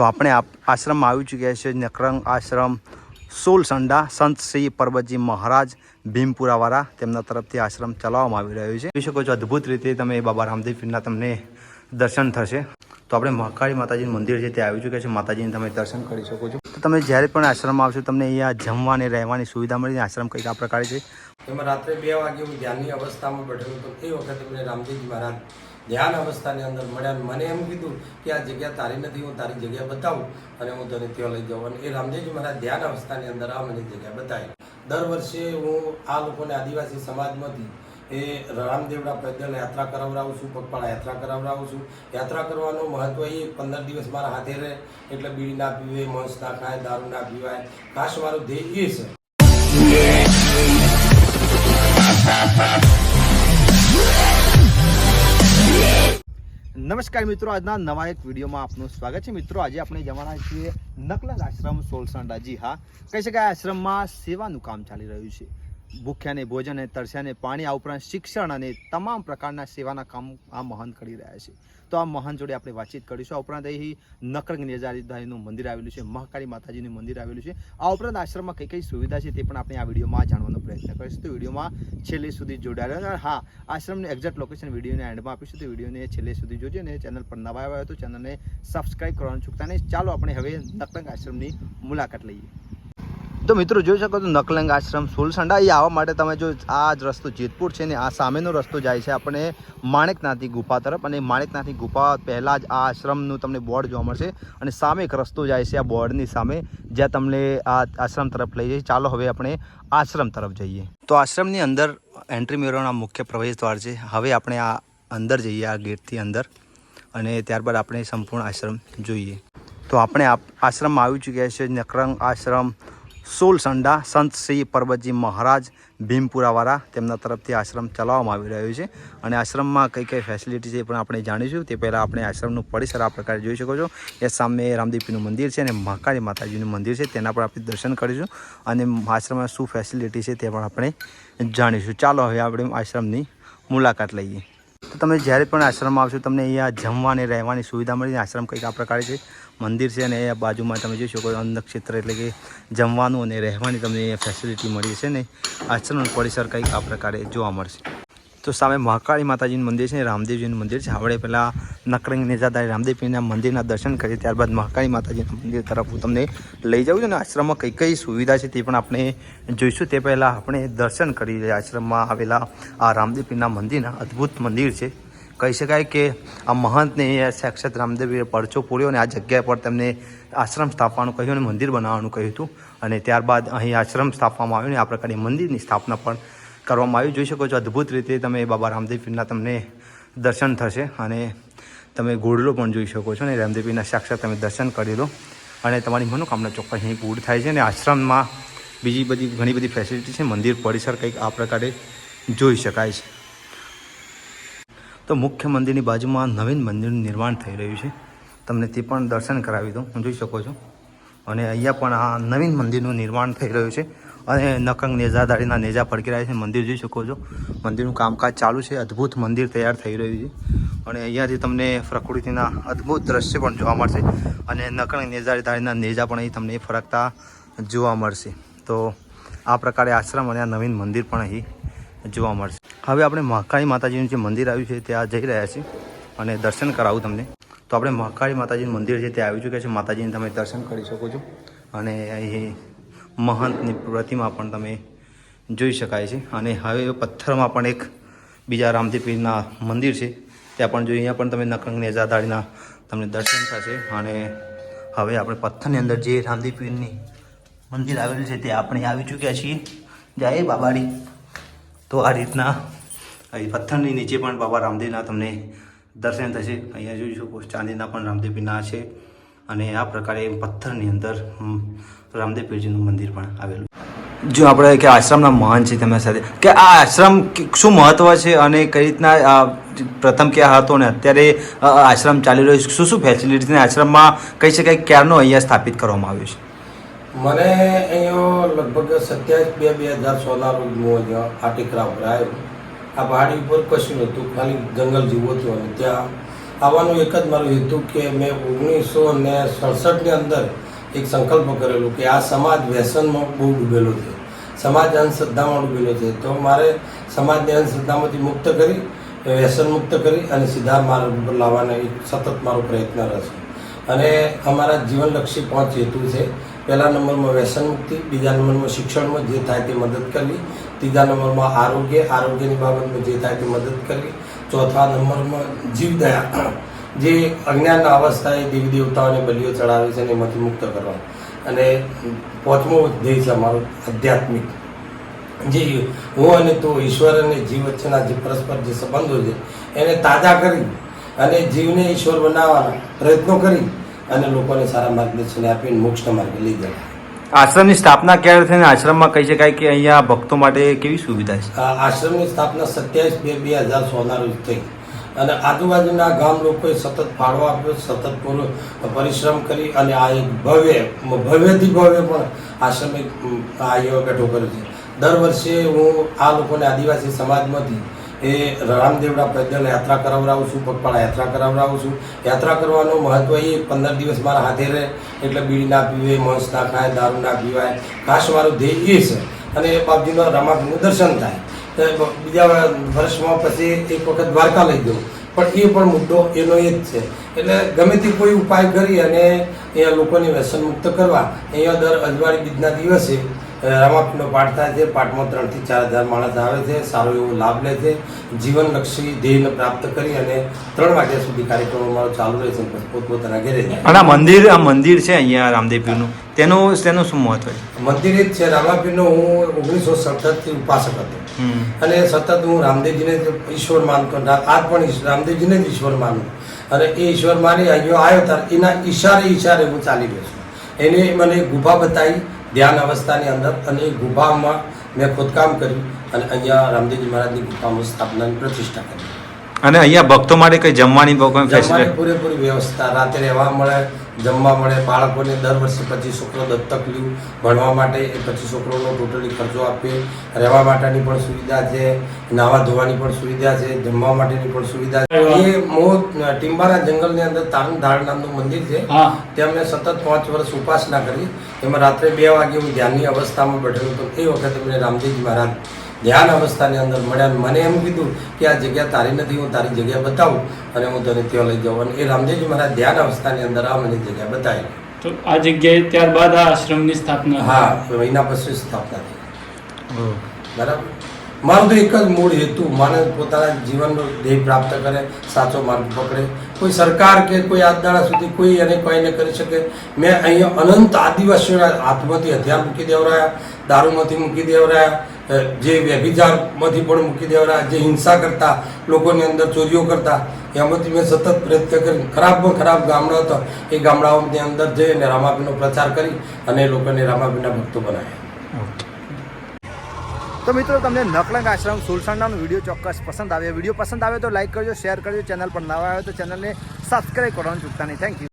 તો આપણે આશ્રમમાં આવી ચૂક્યા છીએ નકરંગ આશ્રમ સોલ સંડા, સંત શ્રી પરબતજી મહારાજ ભીમપુરાવાળા. તેમના તરફથી આશ્રમ ચલાવવામાં આવી રહ્યો છે. જોઈ શકો છો અદ્ભુત રીતે તમે બાબા રામદેવ તમને દર્શન થશે. તો આપણે મહાકાળી માતાજીનું મંદિર છે ત્યાં આવી ચૂક્યા છે. માતાજીને તમે દર્શન કરી શકો છો. તો તમે જ્યારે પણ આશ્રમમાં આવશો, તમને અહીંયા જમવાની, રહેવાની સુવિધા મળી આશ્રમ કંઈક આ પ્રકારે છે? એમાં રાત્રે બે વાગે હું ધ્યાનની અવસ્થામાં બેઠેલો તો તે વખતે મને રામદેવજી મહારાજ ધ્યાન અવસ્થાની અંદર મળ્યા મને એમ કીધું કે આ જગ્યા તારી નથી, હું તારી જગ્યા બતાવું અને હું તને ત્યાં લઈ જાઉં. અને એ રામદેવજી મારા ધ્યાન અવસ્થાની અંદર આ મને જગ્યા બતાવી. દર વર્ષે હું આ લોકોને આદિવાસી સમાજમાંથી એ રામદેવડા પેદલ યાત્રા કરાવડાવું છું, પગપાળા યાત્રા કરાવડાવું છું. યાત્રા કરવાનું મહત્વ એ પંદર દિવસ મારા હાથે રહે, એટલે બીડી ના પીવે, મોંસ ના ખાય, દારૂ ના પીવાય. કાશ મારું ધ્યેય એ છે. નમસ્કાર મિત્રો, આજના નવા એક વિડીયોમાં આપનું સ્વાગત છે. મિત્રો, આજે આપણે જવાના છીએ નકલંગ આશ્રમ સોલસંડા. જી હા, કહી શકાય આશ્રમમાં સેવાનું કામ ચાલી રહ્યું છે. ભૂખ્યાને ભોજન તરસ્યાને, પાણી આ ઉપરાંત શિક્ષણ અને તમામ પ્રકારના સેવાના કામ આ મહાન કરી રહ્યા છે. તો આ મહાન જોડે આપણે વાતચીત કરીશું. આ ઉપરાંત અહીં નકરંગ નેજારીદાહીનું મંદિર આવેલું છે, મહાકાળી માતાજીનું મંદિર આવેલું છે. આ ઉપરાંત આશ્રમમાં કઈ કઈ સુવિધા છે તે પણ આપણે આ વિડીયોમાં જાણવાનો પ્રયત્ન કરીશું. તો વિડીયોમાં છેલ્લે સુધી જોડાયેલા અને હા, આશ્રમનું એક્ઝેક્ટ લોકેશન વિડીયોને એન્ડમાં આપીશું. તો વિડીયોને છેલ્લે સુધી જોજો અને ચેનલ પર નવા આવ્યા હોય તો ચેનલને સબસ્ક્રાઇબ કરવાનું ચૂકતા નહીં. ચાલો આપણે હવે નકરંગ આશ્રમની મુલાકાત લઈએ. તો મિત્રો જોઈ શકો તો નકલંગ આશ્રમ, સુલસંડા, એ આવવા માટે તમે જો આ જ રસ્તો જેતપુર છે ને, આ સામેનો રસ્તો જાય છે આપણે માણેકનાથની ગુફા તરફ. અને માણેકનાથની ગુફા પહેલાં જ આ આશ્રમનું તમને બોર્ડ જોવા મળશે. અને સામે એક રસ્તો જાય છે આ બોર્ડની સામે, જ્યાં તમને આ આશ્રમ તરફ લઈ જાય ચાલો હવે આપણે આશ્રમ તરફ જઈએ. તો આશ્રમની અંદર એન્ટ્રી મેળવવાના મુખ્ય પ્રવેશ દ્વાર છે. હવે આપણે આ અંદર જઈએ, આ ગેટથી અંદર. અને ત્યારબાદ આપણે સંપૂર્ણ આશ્રમ જોઈએ. તો આપણે આશ્રમમાં આવી ચૂક્યા છે. નકરંગ આશ્રમ સોલ સંડા સંત શ્રી પરબતજી મહારાજ ભીમપુરાવાળા તેમના તરફથી આશ્રમ ચલાવવામાં આવી રહ્યો છે. અને આશ્રમમાં કઈ કઈ ફેસિલિટી છે એ પણ આપણે જાણીશું. તે પહેલાં આપણે આશ્રમનું પરિસર આ પ્રકારે જોઈ શકો છો. એ સામે રામદેવપીનું મંદિર છે અને મહાકાળી માતાજીનું મંદિર છે. તેના પર આપણે દર્શન કરીશું. અને આશ્રમમાં શું ફેસિલિટી છે તે પણ આપણે જાણીશું. ચાલો હવે આપણે આશ્રમની મુલાકાત લઈએ. તો તમે જ્યારે પણ આશ્રમમાં આવશો, તમને અહીંયા જમવાની, રહેવાની સુવિધા મળી આશ્રમ કંઈક આ પ્રકારે છે. મંદિર છે અને એ બાજુમાં તમે જોઈ શકો ક્ષેત્ર એટલે કે જમવાનું અને રહેવાની તમને ફેસિલિટી મળી છે ને આશ્રમ પરિસર કંઈક આ પ્રકારે જોવા મળશે. તો સામે મહાકાળી માતાજીનું મંદિર છે રામદેવજીનું મંદિર છે. આપણે પહેલાં નકરંગ નેજાદારી રામદેવજીના મંદિરના દર્શન કરીએ ત્યારબાદ મહાકાળી માતાજીના મંદિર તરફ હું તમને લઈ જાઉં છું અને આશ્રમમાં કઈ કઈ સુવિધા છે તે પણ આપણે જોઈશું. તે પહેલાં આપણે દર્શન કરી આશ્રમમાં આવેલા આ રામદેવપીરના મંદિરના અદ્ભુત મંદિર છે. કહી શકાય કે આ મહંતને સાક્ષાત રામદેવીએ પરચો પૂર્યો અને આ જગ્યા પર તેમને આશ્રમ સ્થાપવાનું કહ્યું અને મંદિર બનાવવાનું કહ્યું હતું. અને ત્યારબાદ અહીં આશ્રમ સ્થાપવામાં આવ્યો અને આ પ્રકારની મંદિરની સ્થાપના પણ કરવામાં આવી જોઈ શકો છો અદ્ભુત રીતે તમે બાબા રામદેવપીરના તમને દર્શન થશે અને તમે ગોડલો પણ જોઈ શકો છો અને રામદેવપીરના સાક્ષાત તમે દર્શન કરી લો. અને તમારી મનોકામના ચોક્કસ અહીં પૂરી થાય છે અને આશ્રમમાં બીજી બધી ઘણી બધી ફેસિલિટી છે. મંદિર, પરિસર કંઈક આ પ્રકારે જોઈ શકાય છે. તો મુખ્ય મંદિરની બાજુમાં નવીન મંદિરનું નિર્માણ થઈ રહ્યું છે. તમને તે પણ દર્શન કરાવી દઉં. જોઈ શકો છો. અને અહીંયા પણ આ નવીન મંદિરનું નિર્માણ થઈ રહ્યું છે. અને નકંગ નેજાદારીના નેજા ફડકી રહ્યા છે. મંદિર જોઈ શકો છો. મંદિરનું કામકાજ ચાલુ છે. અદ્ભુત મંદિર તૈયાર થઈ રહ્યું છે. અને અહીંયાથી તમને પ્રકૃતિના અદ્ભુત દ્રશ્ય પણ જોવા મળશે. અને નકંગ નેજાદારીના નેજા પણ અહીં તમને ફરકતા જોવા મળશે. તો આ પ્રકારે આશ્રમ અને આ નવીન મંદિર પણ અહીં જોવા મળશે. હવે આપણે મહાકાળી માતાજીનું જે મંદિર આવ્યું છે ત્યાં જઈ રહ્યા છીએ અને દર્શન કરાવું તમને. તો આપણે મહાકાળી માતાજીનું મંદિર છે ત્યાં આવી ચૂક્યા છે. માતાજીને તમે દર્શન કરી શકો છો. અને અહીં મહંતની પ્રતિમા પણ તમે જોઈ શકાય છે. અને હવે પથ્થરમાં પણ એક બીજા રામદેવ પીરના મંદિર છે. ત્યાં પણ જો અહીંયા પણ તમે નકંગ નેજાદાડીના તમને દર્શન થશે. અને હવે આપણે પથ્થરની અંદર જે પીરની મંદિર આવેલું છે તે આપણે આવી ચૂક્યા છીએ. જાય બાબાડી. તો આ રીતના અહીં પથ્થરની નીચે પણ બાબા રામદેવના તમને દર્શન થશે. અહીંયા જોઈ શકો ચાંદીના પણ રામદેવ પીરના છે. અને આ પ્રકારે પથ્થરની અંદર રામદેવ પીરજીનું મંદિર પણ આવેલું. જો આપણે કે આશ્રમના મહાન છે તેમના સાથે કે આ આશ્રમ કે- શું મહત્વ છે અને કઈ રીતના આ પ્રથમ ક્યાં હતો ને અત્યારે આશ્રમ ચાલી રહ્યો છે શું શું ફેસિલિટી આશ્રમમાં કહી શકાય ક્યારનો અહીંયા સ્થાપિત કરવામાં આવ્યું છે? મને અહીંયા લગભગ સત્યાવીસ બે બે હજાર સોળના રોજ હું અહીંયા આ ટેકરા ઉપર આવ્યો આ પહાડી ઉપર કશું નહોતું ખાલી જંગલ જેવું હતું અને ત્યાં આવવાનું એક જ મારો હેતુ કે મેં ઓગણીસો ને સડસઠની અંદર એક સંકલ્પ કરેલો કે આ સમાજ વ્યસનમાં બહુ ડૂબેલો છે. સમાજ અંધશ્રદ્ધામાં ડૂબેલો છે. તો મારે સમાજને અંધશ્રદ્ધામાંથી મુક્ત કરી, વ્યસન મુક્ત કરી અને સીધા માર્ગ ઉપર લાવવાનો એક સતત મારો પ્રયત્ન રહેશે. અને અમારા જીવનલક્ષી પાંચ હેતુ છે. પહેલા નંબરમાં વ્યસન મુક્તિ, બીજા નંબરમાં શિક્ષણમાં જે થાય તે મદદ કરવી, ત્રીજા નંબરમાં આરોગ્ય, આરોગ્યની બાબતમાં જે થાય તે મદદ કરવી ચોથા નંબરમાં જીવદયા જે અજ્ઞાનના અવસ્થાએ દેવી દેવતાઓને બલિઓ ચડાવે છે અને એમાંથી મુક્ત કરવા. અને પાંચમો છે અમારો આધ્યાત્મિક. જે હું અને તો ઈશ્વર અને જીવ વચ્ચેના જે પરસ્પર જે સંબંધો છે, એને તાજા કરી અને જીવને ઈશ્વર બનાવવાના પ્રયત્નો કરી અને લોકોને સારા માર્ગદર્શન આપીને મોક્ષના માર્ગે લઈ જવા આશ્રમની સ્થાપના ક્યારે થઈને આશ્રમમાં કહી શકાય કે અહીંયા ભક્તો માટે કેવી સુવિધા છે? આશ્રમની સ્થાપના સત્યાવીસ બે બે હજાર સોના રોજ થઈ. અને આજુબાજુના ગામ લોકોએ સતત ફાળો આપ્યો, સતત પૂરો પરિશ્રમ કરી અને આ એક ભવ્ય, ભવ્યથી ભવ્ય પણ આશ્રમ એક, આ બેઠો કર્યો છે. દર વર્ષે હું આ લોકોને આદિવાસી સમાજમાંથી એ રામદેવડા પ્રજ્ઞાને યાત્રા કરાવડાવું છું, પગપાળા યાત્રા કરાવડાવું છું. યાત્રા કરવાનું મહત્વ એ પંદર દિવસ મારા હાથે રહે, એટલે બીડી ના પીવે, માંસ ના ખાય, દારૂ ના પીવાય. મારું ધ્યેય એ છે. અને એ બાપજીનો રામાપીનું દર્શન થાય. બીજા વર્ષમાં પછી એક વખત દ્વારકા લઈ જવું પણ એ પણ મુદ્દો એનો એ જ છે. એટલે ગમે તે કોઈ ઉપાય કરી અને અહીંયા લોકોને વ્યસન મુક્ત કરવા, અહીંયા દર અજવાળી બીજના દિવસે રામાપીનો પાઠ થાય છે. પાઠમાં ત્રણથી ચાર હજાર માણસ આવે છે. સારો એવો લાભ લે છે. જીવનલક્ષી ધ્યેયને પ્રાપ્ત કરી અને ત્રણ વાગ્યા સુધી કાર્યક્રમ અમારો ચાલુ રહે છે પોતપોતાના ઘેરે અને આ મંદિર આ મંદિર છે અહીંયા રામદેવપીરનું તેનું તેનું શું મહત્વ છે? મંદિર જ છે. રામાપીરનો હું ઓગણીસો સડસઠથી ઉપાસક હતો. અને સતત હું રામદેવજીને ઈશ્વર માનતો આજ પણ રામદેવજીને જ ઈશ્વર માનું. અને એ ઈશ્વર માની અહીંયા આવ્યો ત્યારે એના ઈશારે ઈશારે હું ચાલી રહ્યો છું. એને મને ગુફા બતાવી ધ્યાન અવસ્થાની અંદર અને ગુફામાં મેં ખોદકામ કર્યું અને અહીંયા રામદેવજી મહારાજની ગુફામાં સ્થાપનાની પ્રતિષ્ઠા કરી. અને અહીંયા ભક્તો માટે કઈ જમવાની પૂરેપૂરી વ્યવસ્થા રાતે રહેવા મળે જમવા મળે બાળકોને દર વર્ષે પછી છોકરો દત્તક લ્યું ભણવા માટે એ પછી છોકરોનો ટોટલી ખર્ચો આપીએ. રહેવા માટેની પણ સુવિધા છે નાવા ધોવાની પણ સુવિધા છે જમવા માટેની પણ સુવિધા છે. એ મો ટીમ્બાના જંગલની અંદર તારણ ધાર નામનું મંદિર છે. ત્યાં મેં સતત પાંચ વર્ષ ઉપાસના કરી. એમાં રાત્રે બે વાગે હું ધ્યાનની અવસ્થામાં બેઠેલો હતો. એ વખતે મને રામદેવજી મહારાજ ધ્યાન અવસ્થાની અંદર મળ્યા મને એમ કીધું કે આ જગ્યા તારી નથી હું તારી જગ્યા બતાવું અને હું તને ત્યાં લઈ જાઉં. અને એ રામદેવજી મારા ધ્યાન અવસ્થાની અંદર આ મને જગ્યા બતાવી. તો આ જગ્યાએ ત્યારબાદ આ આશ્રમની સ્થાપના. હા મહિના પછી સ્થાપના થઈ. બરાબર? મારો તો એક જ મૂળ હેતુ માણસ પોતાના જીવનનો ધ્યેય પ્રાપ્ત કરે સાચો માર્ગ પકડે. કોઈ સરકાર કે કોઈ આજ સુધી કોઈ એને કોઈ ન કરી શકે. મેં અહીંયા અનંત આદિવાસીઓના હાથમાંથી હથિયાર મૂકી દેવરાયા દારૂમાંથી મૂકી દેવરાયા જે વ્યભિચારમાંથી પણ મૂકી દેવાના, જે હિંસા કરતા, લોકોની અંદર ચોરીઓ કરતા, એમાંથી મેં સતત પ્રયત્ન કરી ખરાબમાં ખરાબ ગામડા હતા, એ ગામડાઓની અંદર જઈ અને રામાપીનો પ્રચાર કરી અને લોકોને રામાભીના ભક્તો બનાવ્યા. તો મિત્રો, તમને નકલંગ આશ્રમ સુલસાંડાનો વીડિયો ચોક્કસ પસંદ આવ્યો. વીડિયો પસંદ આવ્યો તો લાઈક કરજો, શેર કરજો. ચેનલ પર નવા આવ્યો તો ચેનલને સબસ્ક્રાઈબ કરવાનું ચૂકતા નહીં. Thank you